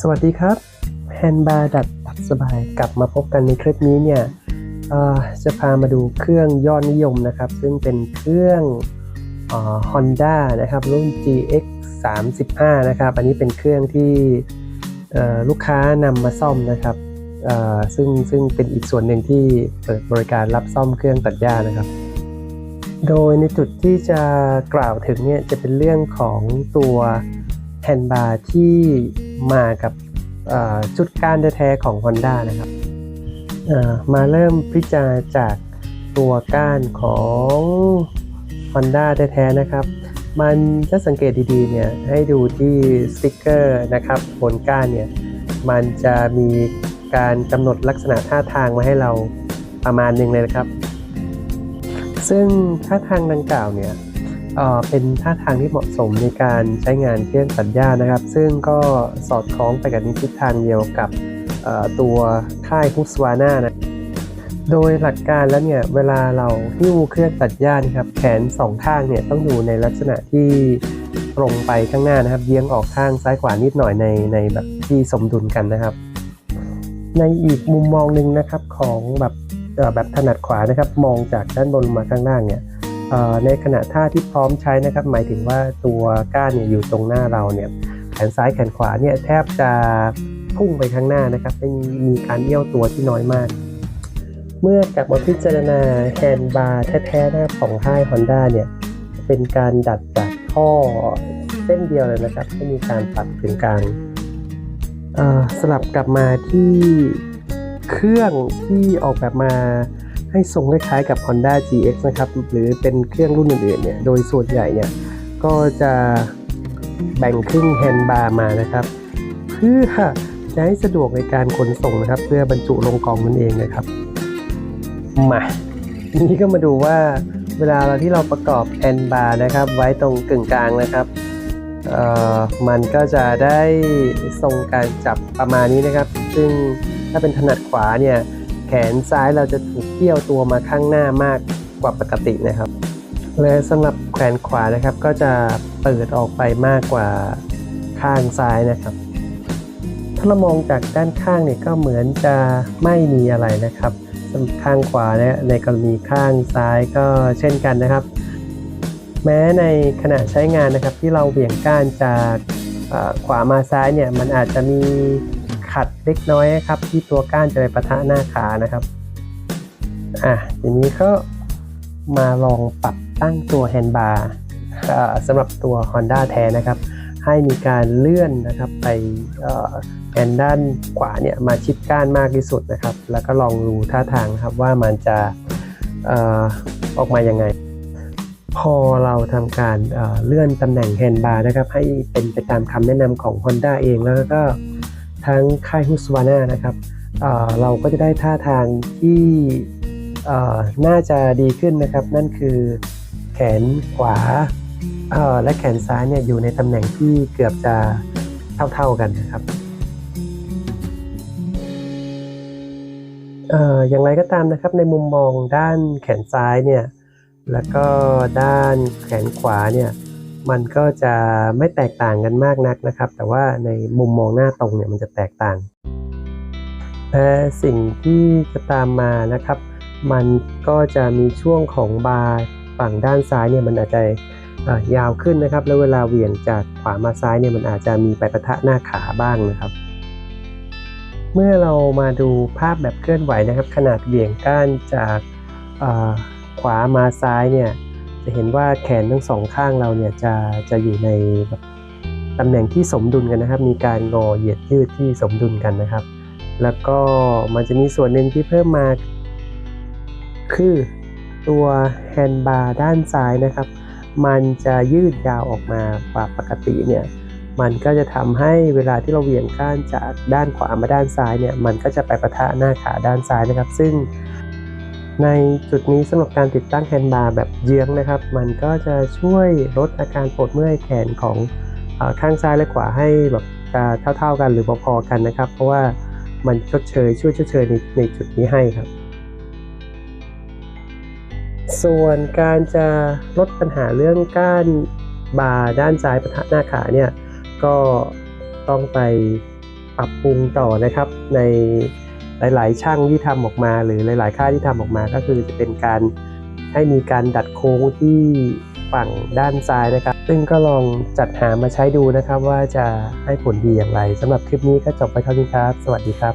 สวัสดีครับแฮนด์บาร์ดัดตัดสบายกลับมาพบกันในคลิปนี้เนี่ยจะพามาดูเครื่องยอดนิยมนะครับ ซึ่งเป็นเครื่องเอ่อ Honda นะครับ รุ่น GX 35นะครับ อันนี้เป็นเครื่องที่ลูกค้านำมาซ่อมนะครับซึ่งซึ่งเป็นอีกส่วนหนึ่งที่เปิดบริการรับซ่อมเครื่องตัดหญ้านะครับ โดยในจุดที่จะกล่าวถึงเนี่ยจะเป็นเรื่องของตัวแฮนด์บาร์ที่ มากับจุดก้านแท้ๆของ Honda นะครับมาเริ่มพิจารณาจากตัวก้านของ Honda แท้ๆนะครับ มันถ้าสังเกตดีๆเนี่ยให้ดูที่สติกเกอร์นะครับบนก้านเนี่ยมันจะมีการกำหนดลักษณะท่าทางมาให้เราประมาณหนึ่งเลยนะครับ ซึ่งท่าทางดังกล่าวเนี่ย เป็นท่าทางที่เหมาะสมในการใช้งานเครื่องตัดหญ้านะครับ ซึ่งก็สอดคล้องไปกับทิศทางเดียวกับตัวค่ายฮุสวาน่านะโดยหลักการแล้วเนี่ยเวลาเราหิ้วเครื่องตัดหญ้านะครับ แขนสองข้างเนี่ยต้องอยู่ในลักษณะที่ตรงไปข้างหน้านะครับเยียงออกข้างซ้ายขวานิดหน่อยในในแบบที่สมดุลกันนะครับ ในอีกมุมมองหนึ่งนะครับของแบบแบบถนัดขวานะครับ มองจากด้านบนมาข้างล่างเนี่ย ในขณะท่าที่พร้อมใช้นะครับ หมายถึงว่าตัวก้านเนี่ยอยู่ตรงหน้าเราเนี่ยแขนซ้ายแขนขวาเนี่ยแทบจะพุ่งไปข้างหน้านะครับไม่มีการเอี้ยวตัวที่น้อยมาก เมื่อกลับมาพิจารณาแฮนด์บาร์แท้ๆนะครับของค่าย Honda เนี่ยเป็นการดัดจากท่อเส้นเดียวเลยนะครับไม่มีการตัดถึงกลางสลับกลับมาที่เครื่องที่ออกแบบมา ให้ทรงคล้ายๆกับ Honda GX นะครับ หรือเป็นเครื่องรุ่นอื่นๆเนี่ย โดยส่วนใหญ่เนี่ย ก็จะแบ่งครึ่งแฮนด์บาร์มานะครับ เพื่อจะให้สะดวกในการขนส่งนะครับ เพื่อบรรจุลงกล่องนั่นเองนะครับ มาทีนี้ก็มาดูว่าเวลาเราที่เราประกอบแอนด์บาร์นะครับ ไว้ตรงกึ่งกลางนะครับเออมันก็จะได้ทรงการจับประมาณนี้นะครับ ซึ่งถ้าเป็นถนัดขวาเนี่ย นซ้ายเราจะถูกเกี่ยวตัวมาข้างหน้ามากกว่าปกตินะครับ และสำหรับแขนขวานะครับก็จะเปิดออกไปมากกว่าข้างซ้ายนะครับ ถ้าเรามองจากด้านข้างเนี่ยก็เหมือนจะไม่มีอะไรนะครับข้างขวาเนี่ยในกรณีข้างซ้ายก็เช่นกันนะครับ แม้ในขณะใช้งานนะครับที่เราเหวี่ยงก้านจากขวามาซ้ายเนี่ยมันอาจจะมี ขัดเล็กน้อยนะครับ ที่ตัวก้านจะไปปะทะหน้าขานะครับอะทีนี้ก็มาลองปรับตั้งตัวแฮนด์บาร์สำหรับตัว Honda แท้นะครับ ให้มีการเลื่อนนะครับไปแอนด์ด้านขวาเนี่ยมาชิดก้านมากที่สุดนะครับ แล้วก็ลองดูท่าทางนะครับว่ามันจะออกมายังไง พอเราทำการเเลื่อนตำแหน่งแฮนด์บาร์นะครับ ให้เป็นไปตามคำแนะนำของ Honda เองแล้วก็ ทั้งค่าย Husqvarna นะครับเเราก็จะได้ท่าทางที่น่าจะดีขึ้นนะครับ นั่นคือแขนขวาและแขนซ้ายเนี่ยอยู่ในตำแหน่งที่เกือบจะเท่าๆกันนะครับเอ่ออย่างไรก็ตามนะครับในมุมมองด้านแขนซ้ายเนี่ยแล้วก็ด้านแขนขวาเนี่ย มันก็จะไม่แตกต่างกันมากนักนะครับ แต่ว่าในมุมมองหน้าตรงเนี่ยมันจะแตกต่างและสิ่งที่จะตามมานะครับ มันก็จะมีช่วงของบาร์ฝั่งด้านซ้ายเนี่ยมันอาจจะยาวขึ้นนะครับ แล้วเวลาเหวี่ยงจากขวามาซ้ายเนี่ยมันอาจจะมีไปปะทะหน้าขาบ้างนะครับ เมื่อเรามาดูภาพแบบเคลื่อนไหวนะครับ ขนาดเหวี่ยงก้านจากขวามาซ้ายเนี่ย จะเห็นว่าแขนทั้งสองข้างเราเนี่ยจะจะอยู่ในแบบตำแหน่งที่สมดุลกันนะครับ มีการงอเหยียดยืดที่สมดุลกันนะครับ แล้วก็มันจะมีส่วนหนึ่งที่เพิ่มมา คือตัวแฮนด์บาร์ด้านซ้ายนะครับ มันจะยืดยาวออกมากว่าปกติเนี่ยมันก็จะทำให้เวลาที่เราเหวี่ยงก้านจากด้านขวามาด้านซ้ายเนี่ยมันก็จะไปประทะหน้าขาด้านซ้ายนะครับ ซึ่ง ในจุดนี้สำหรับการติดตั้งแฮนด์บาร์แบบเยื้องนะครับ มันก็จะช่วยลดอาการปวดเมื่อยแขนของอข้างซ้ายและขวาให้แบบเท่าๆกันหรือพอๆกันนะครับ เพราะว่ามันชดเชยช่วยชดเชยในในจุดนี้ให้ครับ ส่วนการจะลดปัญหาเรื่องก้านบาร์ด้านซ้ายปะทะหน้าขาเนี่ยก็ต้องไปปรับปรุงต่อนะครับใน หลาย ๆ ช่างที่ทำออกมา หรือหลาย ๆ ค่ายที่ทำออกมาก็คือจะเป็นการให้มีการดัดโค้งที่ฝั่งด้านซ้ายนะครับ ซึ่งก็ลองจัดหามาใช้ดูนะครับว่าจะให้ผลดีอย่างไรสำหรับคลิปนี้ก็จบไปเท่านี้ครับ สวัสดีครับ